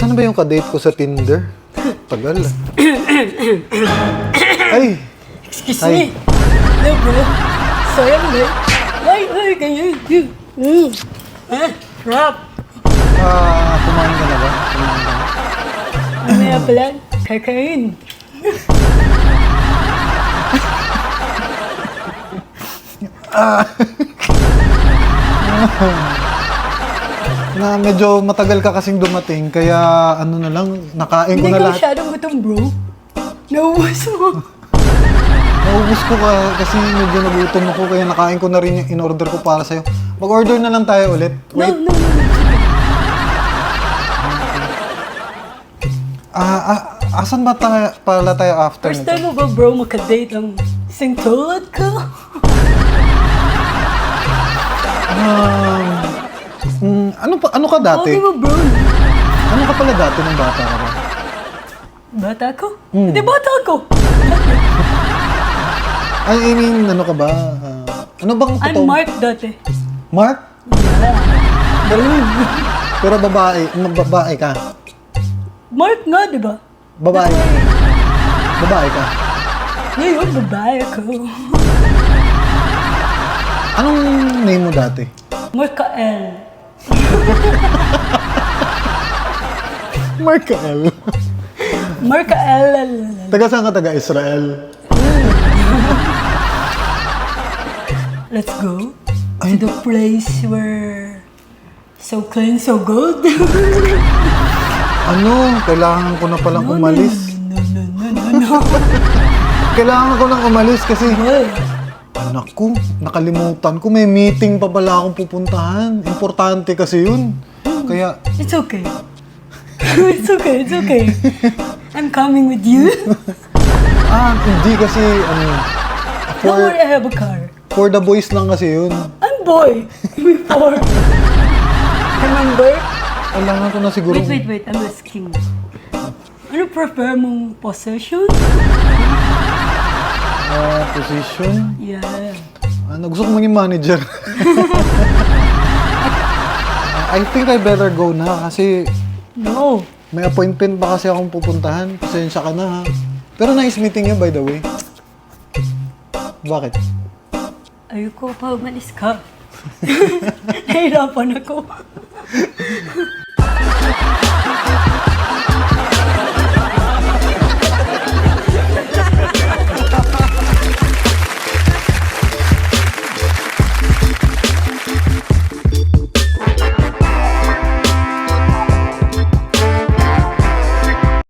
Asan ba yung kadate ko sa Tinder? Tagal ah. Ay! Excuse Ay. me. No, bro. Sayang na. Ay, ay, ganyan. Mm. Ah, rap. Ah, kumain ka na ba? Kumain ka na? Mamaya pala, kakain. Na medyo matagal ka kasing dumating, kaya ano na lang, nakain ko Hindi na ka lahat. masyadong gutom, bro. Nauwas mo. Naubos ko ka kasi medyo nagutom ako, kaya nakain ko na rin yung in-order ko para sa'yo. Mag-order na lang tayo ulit. No, Wait. no, no. Ah, ah, asan ba tayo, pala tayo after First nito? time mo ba, bro, makadate ang sing tulad ka? Um, ano, pa, ano ka dati? Okay mo, bro. Ano ka pala dati ng bata ka ba? Bata ko? Hmm. Hindi, bata ko. Ay, I mean, ano ka ba? Ah, ano bang I'm totoo? Mark dati. Mark? Pero babae, ma- babae ka. Mark nga, di ba? Babae. Babae ka. Ngayon, babae ko. Anong name mo dati? Mark L. Marka L. taga saan ka? Taga Israel. Let's go to the place where so clean, so good. Ano? Kailangan ko na palang umalis. No, no, no, no, no. Kailangan ko nang umalis kasi... Boy, Anak ko, nakalimutan ko. May meeting pa pala akong pupuntahan. Importante kasi yun. Kaya, it's okay. it's okay, it's okay. I'm coming with you. ah, hindi kasi, ano, Don't for, worry, I have a car. for the boys lang kasi yun. I'm boy before. Remember? Kailangan ko na siguro. Wait, wait, wait. I'm asking. Ano prefer mong possession? Ah, position. Yeah. Ano, gusto ko maging manager. I think I better go na kasi No. may appointment pa kasi akong pupuntahan. Pasensya ka na ha. Pero nice meeting you by the way. Bakit? Ayoko pa umalis ka. Nahirapan ako.